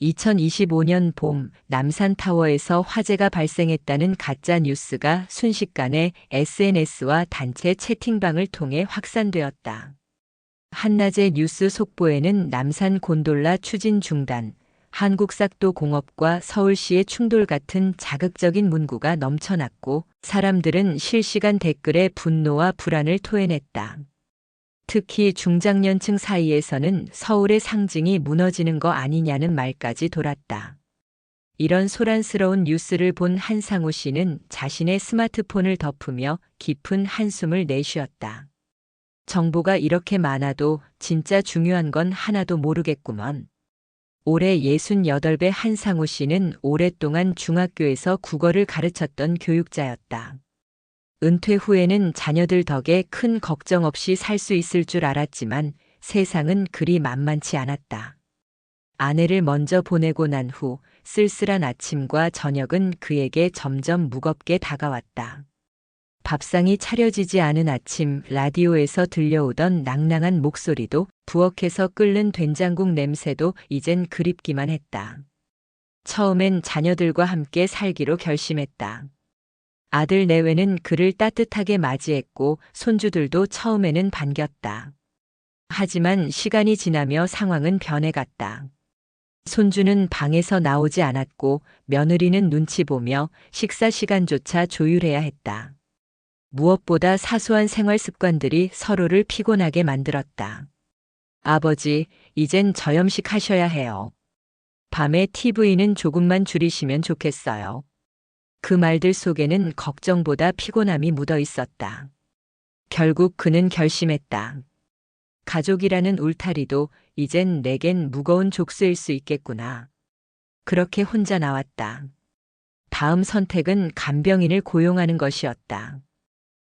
2025년 봄 남산타워에서 화재가 발생했다는 가짜 뉴스가 순식간에 SNS와 단체 채팅방을 통해 확산되었다. 한낮의 뉴스 속보에는 남산 곤돌라 추진 중단, 한국삭도 공업과 서울시의 충돌 같은 자극적인 문구가 넘쳐났고 사람들은 실시간 댓글에 분노와 불안을 토해냈다. 특히 중장년층 사이에서는 서울의 상징이 무너지는 거 아니냐는 말까지 돌았다. 이런 소란스러운 뉴스를 본 한상우 씨는 자신의 스마트폰을 덮으며 깊은 한숨을 내쉬었다. 정보가 이렇게 많아도 진짜 중요한 건 하나도 모르겠구먼. 올해 68배 한상우 씨는 오랫동안 중학교에서 국어를 가르쳤던 교육자였다. 은퇴 후에는 자녀들 덕에 큰 걱정 없이 살 수 있을 줄 알았지만 세상은 그리 만만치 않았다. 아내를 먼저 보내고 난 후 쓸쓸한 아침과 저녁은 그에게 점점 무겁게 다가왔다. 밥상이 차려지지 않은 아침 라디오에서 들려오던 낭낭한 목소리도 부엌에서 끓는 된장국 냄새도 이젠 그립기만 했다. 처음엔 자녀들과 함께 살기로 결심했다. 아들 내외는 그를 따뜻하게 맞이했고 손주들도 처음에는 반겼다. 하지만 시간이 지나며 상황은 변해갔다. 손주는 방에서 나오지 않았고 며느리는 눈치 보며 식사 시간조차 조율해야 했다. 무엇보다 사소한 생활 습관들이 서로를 피곤하게 만들었다. 아버지, 이젠 저염식 하셔야 해요. 밤에 TV는 조금만 줄이시면 좋겠어요. 그 말들 속에는 걱정보다 피곤함이 묻어 있었다. 결국 그는 결심했다. 가족이라는 울타리도 이젠 내겐 무거운 족쇄일 수 있겠구나. 그렇게 혼자 나왔다. 다음 선택은 간병인을 고용하는 것이었다.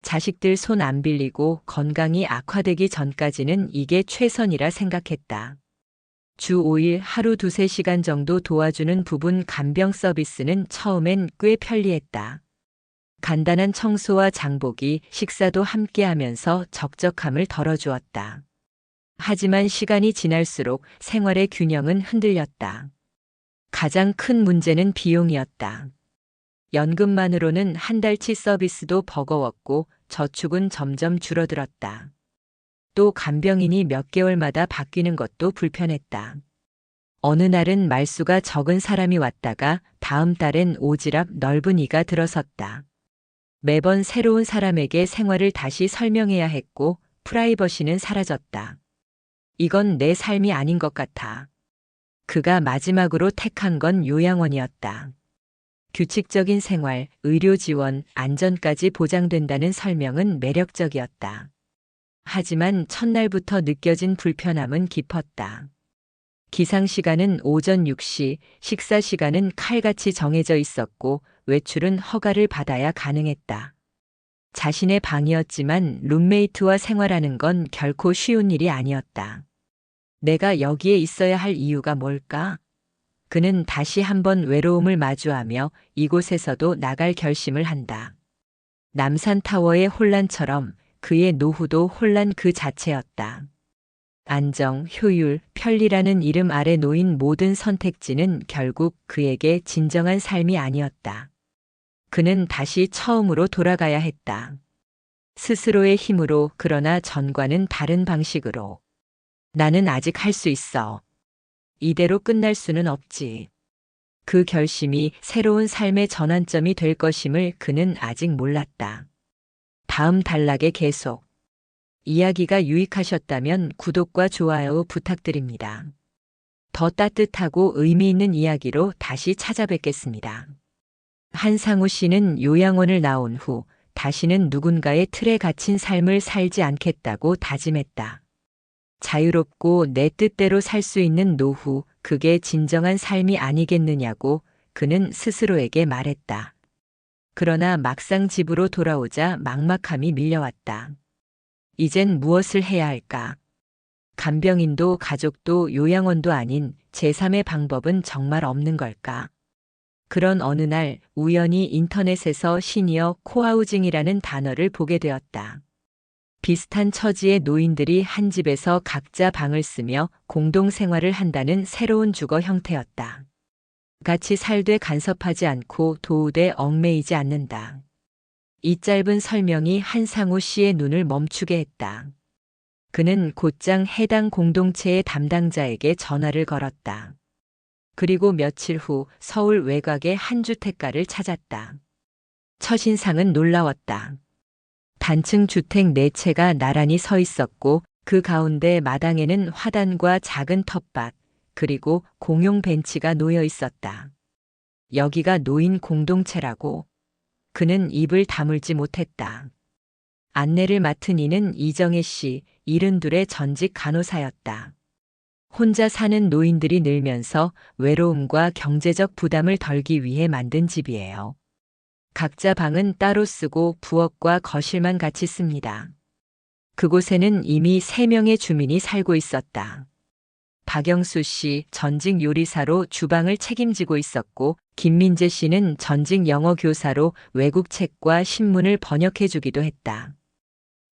자식들 손 안 빌리고 건강이 악화되기 전까지는 이게 최선이라 생각했다. 주 5일 하루 두세 시간 정도 도와주는 부분 간병 서비스는 처음엔 꽤 편리했다. 간단한 청소와 장보기, 식사도 함께 하면서 적적함을 덜어주었다. 하지만 시간이 지날수록 생활의 균형은 흔들렸다. 가장 큰 문제는 비용이었다. 연금만으로는 한 달치 서비스도 버거웠고 저축은 점점 줄어들었다. 또 간병인이 몇 개월마다 바뀌는 것도 불편했다. 어느 날은 말수가 적은 사람이 왔다가 다음 달엔 오지랖 넓은 이가 들어섰다. 매번 새로운 사람에게 생활을 다시 설명해야 했고 프라이버시는 사라졌다. 이건 내 삶이 아닌 것 같아. 그가 마지막으로 택한 건 요양원이었다. 규칙적인 생활, 의료 지원, 안전까지 보장된다는 설명은 매력적이었다. 하지만 첫날부터 느껴진 불편함은 깊었다. 기상 시간은 오전 6시, 식사 시간은 칼같이 정해져 있었고 외출은 허가를 받아야 가능했다. 자신의 방이었지만 룸메이트와 생활하는 건 결코 쉬운 일이 아니었다. 내가 여기에 있어야 할 이유가 뭘까? 그는 다시 한번 외로움을 마주하며 이곳에서도 나갈 결심을 한다. 남산타워의 혼란처럼 그의 노후도 혼란 그 자체였다. 안정, 효율, 편리라는 이름 아래 놓인 모든 선택지는 결국 그에게 진정한 삶이 아니었다. 그는 다시 처음으로 돌아가야 했다. 스스로의 힘으로 그러나 전과는 다른 방식으로. 나는 아직 할 수 있어. 이대로 끝날 수는 없지. 그 결심이 새로운 삶의 전환점이 될 것임을 그는 아직 몰랐다. 다음 단락에 계속. 이야기가 유익하셨다면 구독과 좋아요 부탁드립니다. 더 따뜻하고 의미 있는 이야기로 다시 찾아뵙겠습니다. 한상우 씨는 요양원을 나온 후 다시는 누군가의 틀에 갇힌 삶을 살지 않겠다고 다짐했다. 자유롭고 내 뜻대로 살 수 있는 노후, 그게 진정한 삶이 아니겠느냐고 그는 스스로에게 말했다. 그러나 막상 집으로 돌아오자 막막함이 밀려왔다. 이젠 무엇을 해야 할까? 간병인도 가족도 요양원도 아닌 제3의 방법은 정말 없는 걸까? 그런 어느 날 우연히 인터넷에서 시니어 코하우징이라는 단어를 보게 되었다. 비슷한 처지의 노인들이 한 집에서 각자 방을 쓰며 공동 생활을 한다는 새로운 주거 형태였다. 같이 살되 간섭하지 않고 도우되 얽매이지 않는다. 이 짧은 설명이 한상우 씨의 눈을 멈추게 했다. 그는 곧장 해당 공동체의 담당자에게 전화를 걸었다. 그리고 며칠 후 서울 외곽의 한 주택가를 찾았다. 첫인상은 놀라웠다. 단층 주택 네 채가 나란히 서 있었고 그 가운데 마당에는 화단과 작은 텃밭, 그리고 공용 벤치가 놓여 있었다. 여기가 노인 공동체라고 그는 입을 다물지 못했다. 안내를 맡은 이는 이정혜 씨, 72의 전직 간호사였다. 혼자 사는 노인들이 늘면서 외로움과 경제적 부담을 덜기 위해 만든 집이에요. 각자 방은 따로 쓰고 부엌과 거실만 같이 씁니다. 그곳에는 이미 3명의 주민이 살고 있었다. 박영수 씨 전직 요리사로 주방을 책임지고 있었고 김민재 씨는 전직 영어 교사로 외국 책과 신문을 번역해 주기도 했다.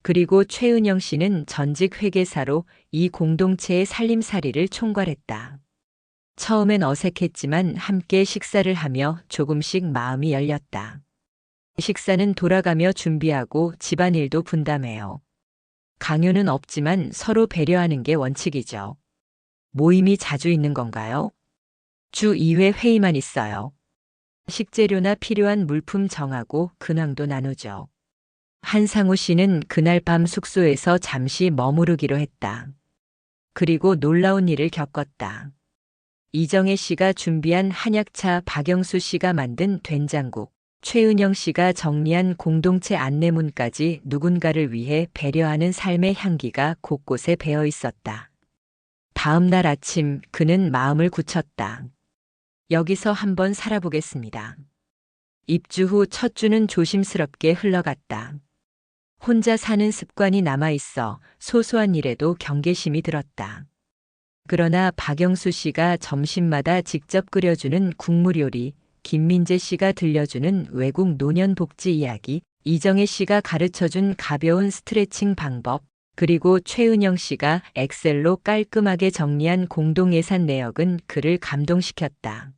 그리고 최은영 씨는 전직 회계사로 이 공동체의 살림살이를 총괄했다. 처음엔 어색했지만 함께 식사를 하며 조금씩 마음이 열렸다. 식사는 돌아가며 준비하고 집안일도 분담해요. 강요는 없지만 서로 배려하는 게 원칙이죠. 모임이 자주 있는 건가요? 주 2회 회의만 있어요. 식재료나 필요한 물품 정하고 근황도 나누죠. 한상우 씨는 그날 밤 숙소에서 잠시 머무르기로 했다. 그리고 놀라운 일을 겪었다. 이정혜 씨가 준비한 한약차 박영수 씨가 만든 된장국, 최은영 씨가 정리한 공동체 안내문까지 누군가를 위해 배려하는 삶의 향기가 곳곳에 배어 있었다. 다음 날 아침 그는 마음을 굳혔다. 여기서 한번 살아보겠습니다. 입주 후 첫 주는 조심스럽게 흘러갔다. 혼자 사는 습관이 남아있어 소소한 일에도 경계심이 들었다. 그러나 박영수 씨가 점심마다 직접 끓여주는 국물 요리, 김민재 씨가 들려주는 외국 노년 복지 이야기, 이정혜 씨가 가르쳐준 가벼운 스트레칭 방법, 그리고 최은영 씨가 엑셀로 깔끔하게 정리한 공동 예산 내역은 그를 감동시켰다.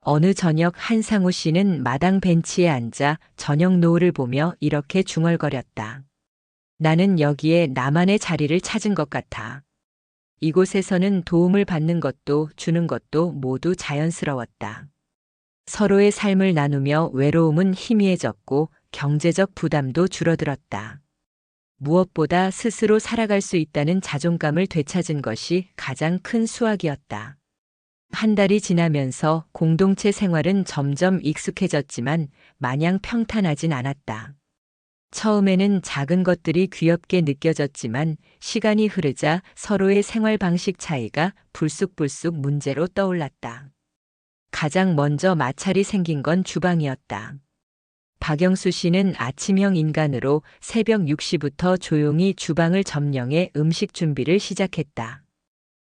어느 저녁 한상우 씨는 마당 벤치에 앉아 저녁 노을을 보며 이렇게 중얼거렸다. 나는 여기에 나만의 자리를 찾은 것 같아. 이곳에서는 도움을 받는 것도 주는 것도 모두 자연스러웠다. 서로의 삶을 나누며 외로움은 희미해졌고 경제적 부담도 줄어들었다. 무엇보다 스스로 살아갈 수 있다는 자존감을 되찾은 것이 가장 큰 수확이었다. 한 달이 지나면서 공동체 생활은 점점 익숙해졌지만 마냥 평탄하진 않았다. 처음에는 작은 것들이 귀엽게 느껴졌지만 시간이 흐르자 서로의 생활 방식 차이가 불쑥불쑥 문제로 떠올랐다. 가장 먼저 마찰이 생긴 건 주방이었다. 박영수 씨는 아침형 인간으로 새벽 6시부터 조용히 주방을 점령해 음식 준비를 시작했다.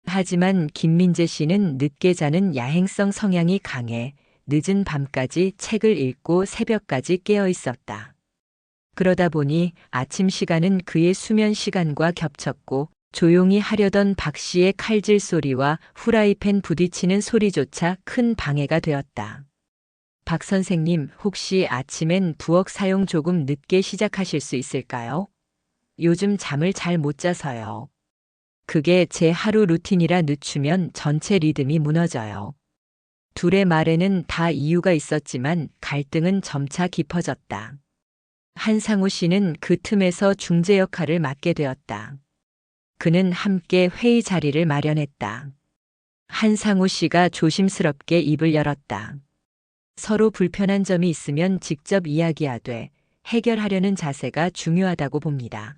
하지만 김민재 씨는 늦게 자는 야행성 성향이 강해 늦은 밤까지 책을 읽고 새벽까지 깨어 있었다. 그러다 보니 아침 시간은 그의 수면 시간과 겹쳤고 조용히 하려던 박 씨의 칼질 소리와 후라이팬 부딪히는 소리조차 큰 방해가 되었다. 박 선생님, 혹시 아침엔 부엌 사용 조금 늦게 시작하실 수 있을까요? 요즘 잠을 잘 못 자서요. 그게 제 하루 루틴이라 늦추면 전체 리듬이 무너져요. 둘의 말에는 다 이유가 있었지만 갈등은 점차 깊어졌다. 한상우 씨는 그 틈에서 중재 역할을 맡게 되었다. 그는 함께 회의 자리를 마련했다. 한상우 씨가 조심스럽게 입을 열었다. 서로 불편한 점이 있으면 직접 이야기하되 해결하려는 자세가 중요하다고 봅니다.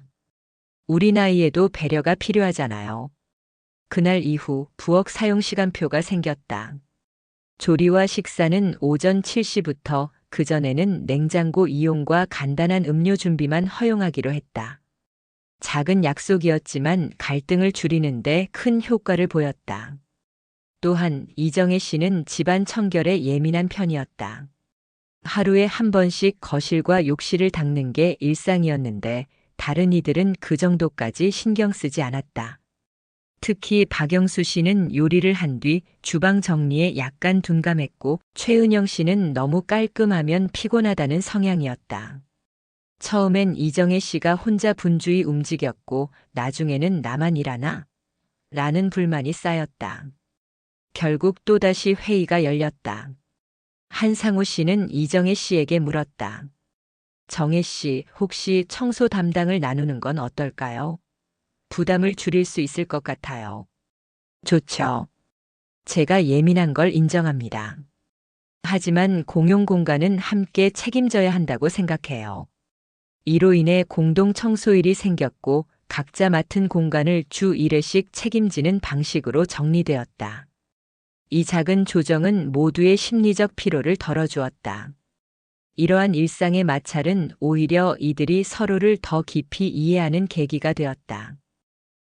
우리 나이에도 배려가 필요하잖아요. 그날 이후 부엌 사용 시간표가 생겼다. 조리와 식사는 오전 7시부터 그전에는 냉장고 이용과 간단한 음료 준비만 허용하기로 했다. 작은 약속이었지만 갈등을 줄이는데 큰 효과를 보였다. 또한 이정혜 씨는 집안 청결에 예민한 편이었다. 하루에 한 번씩 거실과 욕실을 닦는 게 일상이었는데 다른 이들은 그 정도까지 신경 쓰지 않았다. 특히 박영수 씨는 요리를 한 뒤 주방 정리에 약간 둔감했고 최은영 씨는 너무 깔끔하면 피곤하다는 성향이었다. 처음엔 이정혜 씨가 혼자 분주히 움직였고 나중에는 나만 일하나? 라는 불만이 쌓였다. 결국 또다시 회의가 열렸다. 한상우 씨는 이정혜 씨에게 물었다. 정혜 씨, 혹시 청소 담당을 나누는 건 어떨까요? 부담을 줄일 수 있을 것 같아요. 좋죠. 제가 예민한 걸 인정합니다. 하지만 공용 공간은 함께 책임져야 한다고 생각해요. 이로 인해 공동 청소일이 생겼고 각자 맡은 공간을 주 1회씩 책임지는 방식으로 정리되었다. 이 작은 조정은 모두의 심리적 피로를 덜어주었다. 이러한 일상의 마찰은 오히려 이들이 서로를 더 깊이 이해하는 계기가 되었다.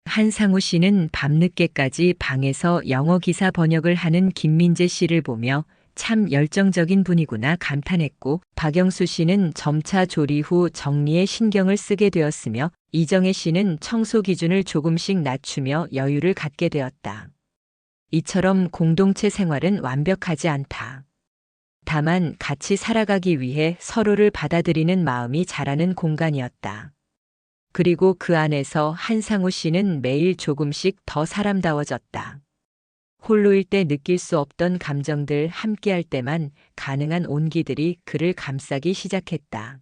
한상우 씨는 밤늦게까지 방에서 영어 기사 번역을 하는 김민재 씨를 보며 참 열정적인 분이구나 감탄했고 박영수 씨는 점차 조리 후 정리에 신경을 쓰게 되었으며 이정혜 씨는 청소 기준을 조금씩 낮추며 여유를 갖게 되었다. 이처럼 공동체 생활은 완벽하지 않다. 다만 같이 살아가기 위해 서로를 받아들이는 마음이 자라는 공간이었다. 그리고 그 안에서 한상우 씨는 매일 조금씩 더 사람다워졌다. 홀로일 때 느낄 수 없던 감정들 함께할 때만 가능한 온기들이 그를 감싸기 시작했다.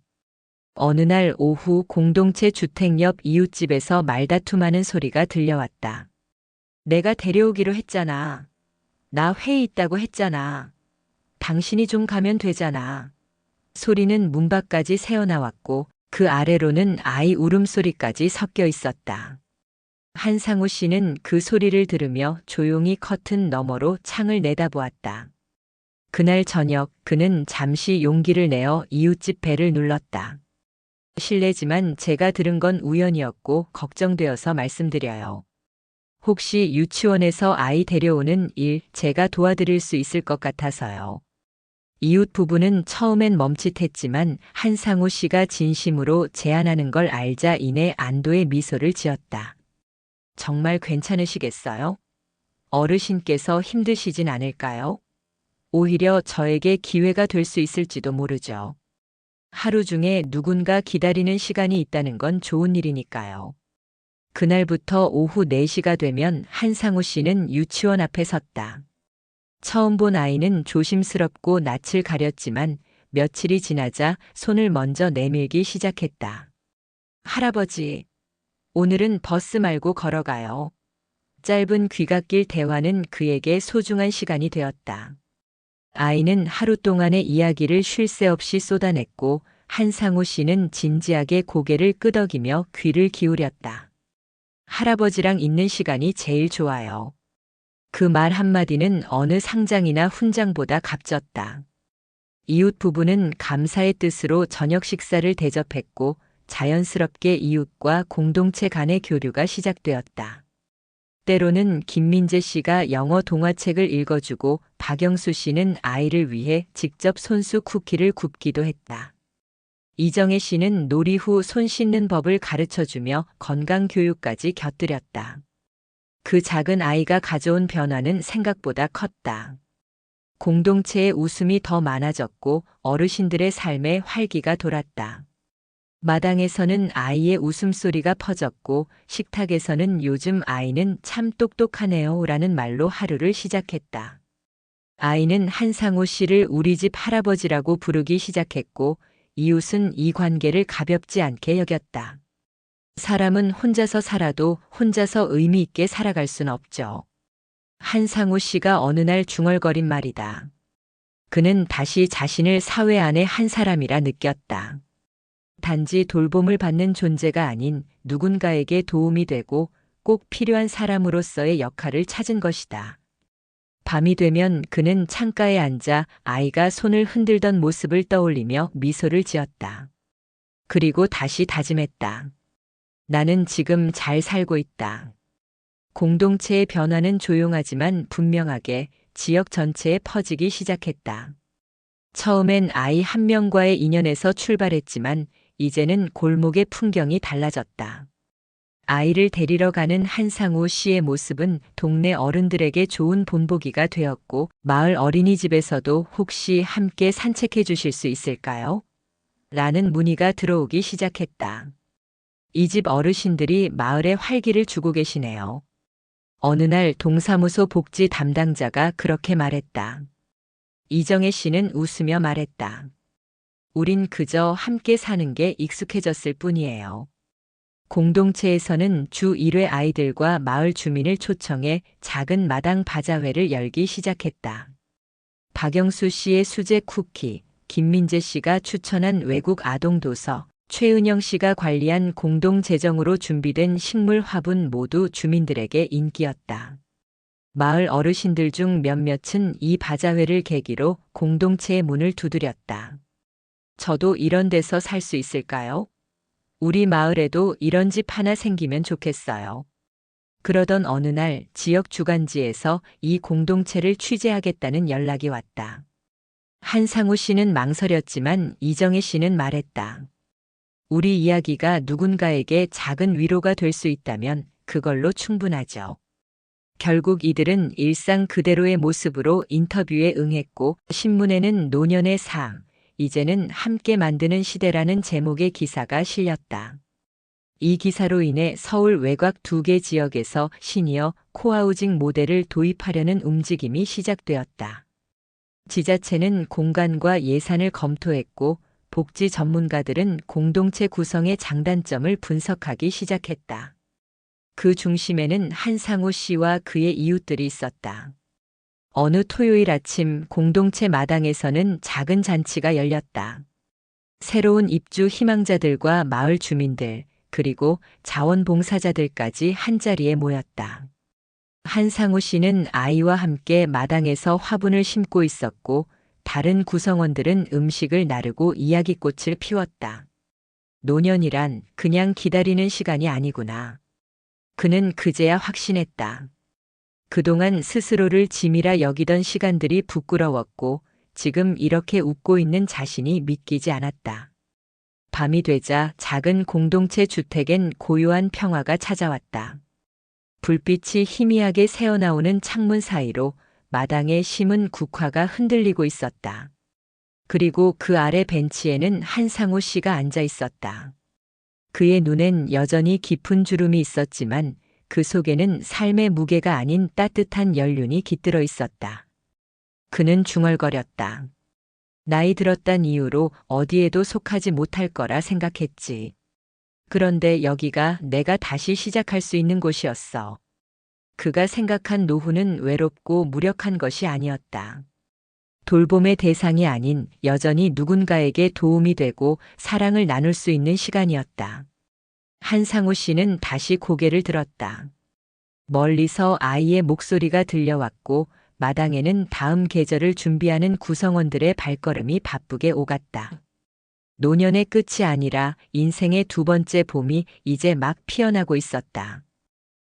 어느 날 오후 공동체 주택 옆 이웃집에서 말다툼하는 소리가 들려왔다. 내가 데려오기로 했잖아. 나 회의 있다고 했잖아. 당신이 좀 가면 되잖아. 소리는 문 밖까지 새어나왔고 그 아래로는 아이 울음소리까지 섞여 있었다. 한상우 씨는 그 소리를 들으며 조용히 커튼 너머로 창을 내다보았다. 그날 저녁 그는 잠시 용기를 내어 이웃집 배를 눌렀다. 실례지만 제가 들은 건 우연이었고 걱정되어서 말씀드려요. 혹시 유치원에서 아이 데려오는 일 제가 도와드릴 수 있을 것 같아서요. 이웃 부부는 처음엔 멈칫했지만 한상우 씨가 진심으로 제안하는 걸 알자 이내 안도의 미소를 지었다. 정말 괜찮으시겠어요? 어르신께서 힘드시진 않을까요? 오히려 저에게 기회가 될 수 있을지도 모르죠. 하루 중에 누군가 기다리는 시간이 있다는 건 좋은 일이니까요. 그날부터 오후 4시가 되면 한상우 씨는 유치원 앞에 섰다. 처음 본 아이는 조심스럽고 낯을 가렸지만 며칠이 지나자 손을 먼저 내밀기 시작했다. 할아버지, 오늘은 버스 말고 걸어가요. 짧은 귀갓길 대화는 그에게 소중한 시간이 되었다. 아이는 하루 동안의 이야기를 쉴 새 없이 쏟아냈고 한상우 씨는 진지하게 고개를 끄덕이며 귀를 기울였다. 할아버지랑 있는 시간이 제일 좋아요. 그 말 한마디는 어느 상장이나 훈장보다 값졌다. 이웃 부부는 감사의 뜻으로 저녁 식사를 대접했고 자연스럽게 이웃과 공동체 간의 교류가 시작되었다. 때로는 김민재 씨가 영어 동화책을 읽어주고 박영수 씨는 아이를 위해 직접 손수 쿠키를 굽기도 했다. 이정혜 씨는 놀이 후 손 씻는 법을 가르쳐 주며 건강 교육까지 곁들였다. 그 작은 아이가 가져온 변화는 생각보다 컸다. 공동체의 웃음이 더 많아졌고 어르신들의 삶에 활기가 돌았다. 마당에서는 아이의 웃음소리가 퍼졌고 식탁에서는 요즘 아이는 참 똑똑하네요 라는 말로 하루를 시작했다. 아이는 한상우 씨를 우리 집 할아버지라고 부르기 시작했고 이웃은 이 관계를 가볍지 않게 여겼다. 사람은 혼자서 살아도 혼자서 의미 있게 살아갈 순 없죠. 한상우 씨가 어느 날 중얼거린 말이다. 그는 다시 자신을 사회 안의 한 사람이라 느꼈다. 단지 돌봄을 받는 존재가 아닌 누군가에게 도움이 되고 꼭 필요한 사람으로서의 역할을 찾은 것이다. 밤이 되면 그는 창가에 앉아 아이가 손을 흔들던 모습을 떠올리며 미소를 지었다. 그리고 다시 다짐했다. 나는 지금 잘 살고 있다. 공동체의 변화는 조용하지만 분명하게 지역 전체에 퍼지기 시작했다. 처음엔 아이 한 명과의 인연에서 출발했지만 이제는 골목의 풍경이 달라졌다. 아이를 데리러 가는 한상우 씨의 모습은 동네 어른들에게 좋은 본보기가 되었고 마을 어린이집에서도 혹시 함께 산책해 주실 수 있을까요? 라는 문의가 들어오기 시작했다. 이 집 어르신들이 마을에 활기를 주고 계시네요. 어느 날 동사무소 복지 담당자가 그렇게 말했다. 이정혜 씨는 웃으며 말했다. 우린 그저 함께 사는 게 익숙해졌을 뿐이에요. 공동체에서는 주 1회 아이들과 마을 주민을 초청해 작은 마당 바자회를 열기 시작했다. 박영수 씨의 수제 쿠키, 김민재 씨가 추천한 외국 아동 도서, 최은영 씨가 관리한 공동 재정으로 준비된 식물 화분 모두 주민들에게 인기였다. 마을 어르신들 중 몇몇은 이 바자회를 계기로 공동체의 문을 두드렸다. 저도 이런 데서 살 수 있을까요? 우리 마을에도 이런 집 하나 생기면 좋겠어요. 그러던 어느 날 지역 주간지에서 이 공동체를 취재하겠다는 연락이 왔다. 한상우 씨는 망설였지만 이정혜 씨는 말했다. 우리 이야기가 누군가에게 작은 위로가 될 수 있다면 그걸로 충분하죠. 결국 이들은 일상 그대로의 모습으로 인터뷰에 응했고 신문에는 노년의 삶, 이제는 함께 만드는 시대라는 제목의 기사가 실렸다. 이 기사로 인해 서울 외곽 두 개 지역에서 시니어 코하우징 모델을 도입하려는 움직임이 시작되었다. 지자체는 공간과 예산을 검토했고 복지 전문가들은 공동체 구성의 장단점을 분석하기 시작했다. 그 중심에는 한상우 씨와 그의 이웃들이 있었다. 어느 토요일 아침 공동체 마당에서는 작은 잔치가 열렸다. 새로운 입주 희망자들과 마을 주민들, 그리고 자원봉사자들까지 한자리에 모였다. 한상우 씨는 아이와 함께 마당에서 화분을 심고 있었고, 다른 구성원들은 음식을 나르고 이야기꽃을 피웠다. 노년이란 그냥 기다리는 시간이 아니구나. 그는 그제야 확신했다. 그동안 스스로를 짐이라 여기던 시간들이 부끄러웠고 지금 이렇게 웃고 있는 자신이 믿기지 않았다. 밤이 되자 작은 공동체 주택엔 고요한 평화가 찾아왔다. 불빛이 희미하게 새어나오는 창문 사이로 마당에 심은 국화가 흔들리고 있었다. 그리고 그 아래 벤치에는 한상우 씨가 앉아 있었다. 그의 눈엔 여전히 깊은 주름이 있었지만 그 속에는 삶의 무게가 아닌 따뜻한 연륜이 깃들어 있었다. 그는 중얼거렸다. 나이 들었단 이유로 어디에도 속하지 못할 거라 생각했지. 그런데 여기가 내가 다시 시작할 수 있는 곳이었어. 그가 생각한 노후는 외롭고 무력한 것이 아니었다. 돌봄의 대상이 아닌 여전히 누군가에게 도움이 되고 사랑을 나눌 수 있는 시간이었다. 한상우 씨는 다시 고개를 들었다. 멀리서 아이의 목소리가 들려왔고 마당에는 다음 계절을 준비하는 구성원들의 발걸음이 바쁘게 오갔다. 노년의 끝이 아니라 인생의 두 번째 봄이 이제 막 피어나고 있었다.